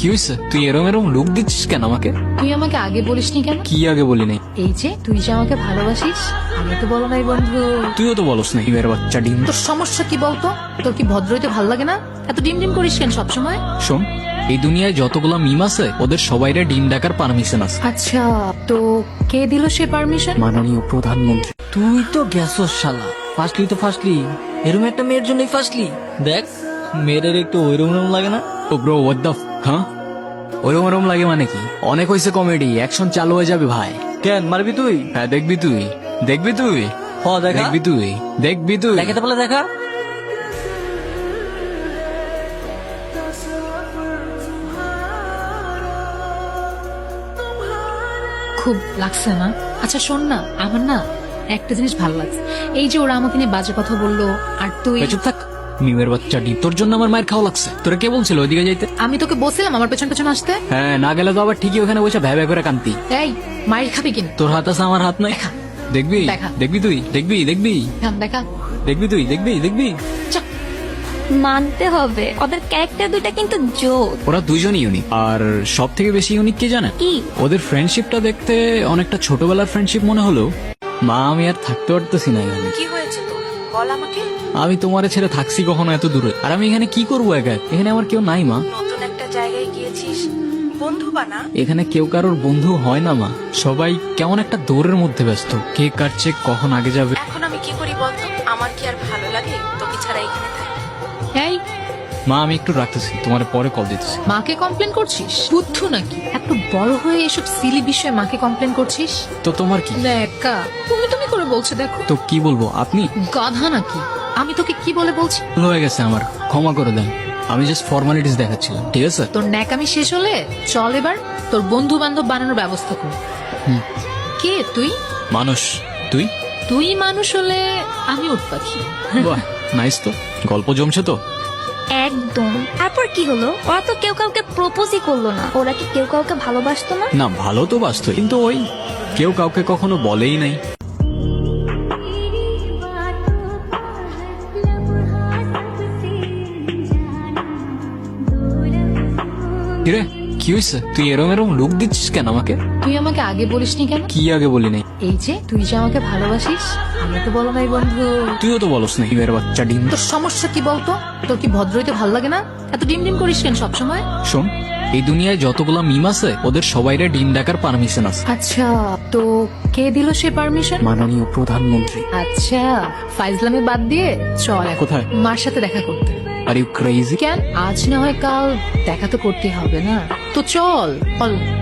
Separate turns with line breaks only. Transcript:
কি হয়েছে? তুই এরম এরম লুক দিচ্ছিস কেন আমাকে?
তুই আমাকে আগে বলিসনি কেন?
কি আগে বলি নাই
এই যে তুই যে আমাকে ভালোবাসিস আগে তো বলো নাই বন্ধু।
তুইও তো বলস না ইমের বাচ্চা ডিম।
তোর সমস্যা কি বলতো? তোর কি ভদ্র হইতে ভালো লাগে না? এত ডিম ডিম করিস কেন সবসময়?
শোন এই দুনিয়ায় যতগুলো মিম আছে ওদের সবাইরে ডিম ডাকার পারমিশন আছে।
আচ্ছা তো কে দিল সে পারমিশন
মাননীয় প্রধানমন্ত্রী।
তুই তো গেছস শালা। ফার্স্টলি তো ফার্স্টলি এরকম একটা মেয়ের জন্যই ফার্স্টলি দেখ মেয়েদের একটু ওইরকম লাগে না?
ও ব্রো হোয়াট দ্য হ্যাঁ? ওরম ওরম লাগে মানে কি? অনেক হয়েছে কমেডি অ্যাকশন চালু হয়ে যাবে ভাই।
কেন? মারবি তুই?
হ্যাঁ দেখবি তুই। দেখবি তুই?
হ দেখা।
দেখবি তুই। দেখবি তুই।
দেখাতে দেখা।
খুব লাগছে না? আচ্ছা শোন না আমার না একটা জিনিস ভালো লাগছে। এই যে ওরা আমাকে নিয়ে বাজে কথা বলল আর তুই
চুপ থাক। মিমের বাচ্চা ডিম তোর জন্য আমার মায়ের খাওয়া লাগছে। তোরা কে বলছিল ওইদিকে যাইতে?
আমি তোকে বলছিলাম আমার পেছন পেছন আসতে।
হ্যাঁ না গেলে তো আবার ঠিকই ওখানে বসে ভ্যা ভ্যা করে কান্তি।
এই মায়ের খাবি কিনা?
তোর হাত আছে আমার হাত নাই? দেখবি?
দেখা।
দেখবি তুই? দেখবি? দেখবি?
হ্যাঁ, দেখা।
দেখবি তুই? দেখবি? দেখবি?
মানতে হবে। ওদের ক্যারেক্টার দুইটা কিন্তু জোর।
ওরা দুইজনই ইউনিক আর সব থেকে বেশি ইউনিক কে জানে?
কি?
ওদের ফ্রেন্ডশিপটা দেখতে অনেকটা ছোটবেলার ফ্রেন্ডশিপ মনে হলো মা আমি আর থাকতে পারতেছি না এখানে।
কি হয়েছে তোর? বল আমাকে।
আমি তোমার ছেড়ে থাকছি কখনো এত দূরে। আর আমি এখানে কি করব একা এখানে আমার কেউ নাই মা।
নতুন একটা জায়গায় গিয়েছিস। বন্ধু বানা
এখানে কেউ কারোর বন্ধু হয় না মা। সবাই কেমন একটা দৌড়ের মধ্যে ব্যস্ত। কে কাটছে কখন আগে যাবে?
এখন আমি কি করি বলতো আমার কি আর ভালো লাগে? তোকে ছাড়া এখানে থাকি।
এই
মা আমি একটু রাখতেছি তোমার পরে কল দিতেছি।
মাকে কমপ্লেন করছিস? বুদ্ধ নাকি? এত বড় হয়ে এসব সিলি বিষয়ে মাকে কমপ্লেন করছিস?
তো তোমার কি?
দেখা তুমি তুমি করে বলছো দেখো।
তো কি বলব আপনি?
গাধা নাকি? আমি তোকে কি বলে বলছি?
ভুল হয়ে গেছে আমার ক্ষমা করে দেন। আমি জাস্ট ফর্মালিটিস দেখাচ্ছিলাম ঠিক আছে?
তোর ন্যাকামি শেষ হলে চল এবার তোর বন্ধু বান্ধব বানানোর ব্যবস্থা কর। কে তুই?
মানুষ। তুই?
তুই মানুষ হলে আমি উঠ পাখি
নাইস তো। গল্প জমছে তো।
একদম। তারপর কি হলো? ওরা তো কেউ কাউকে প্রপোজই করল না। ওরা কি কেউ কাউকে ভালোবাসতো না?
না, ভালো তো বাসতো, কিন্তু ওই কেউ কাউকে কখনো বলেই নাই। কিরে? কি হয়েছে? তুই এরম এরম লুক দিচ্ছিস কেন আমাকে?
তুই আমাকে আগে বলিসনি কেন?
কি আগে বলি নাই
এই যে তুই যে আমাকে ভালোবাসিস আগে তো বলো নাই বন্ধু।
তুইও তো বলস না ইমের বাচ্চা ডিম।
তোর সমস্যা কি বলতো? তোর কি ভদ্র হইতে ভালো লাগে না? এত ডিম ডিম করিস কেন সবসময়?
শোন এই দুনিয়ায় যতগুলা মিম আছে ওদের সবাইরে ডিম ডাকার পারমিশন আছে।
আচ্ছা তো কে দিল সে পারমিশন
মাননীয় প্রধানমন্ত্রী।
আচ্ছা ফাইজলামে বাদ দিয়ে চল।
কোথায়?
মার সাথে দেখা করতে।
আর ইউ ক্রেজি
কেন? আজ না হয় কাল দেখা তো করতে হবে না। তো চল চল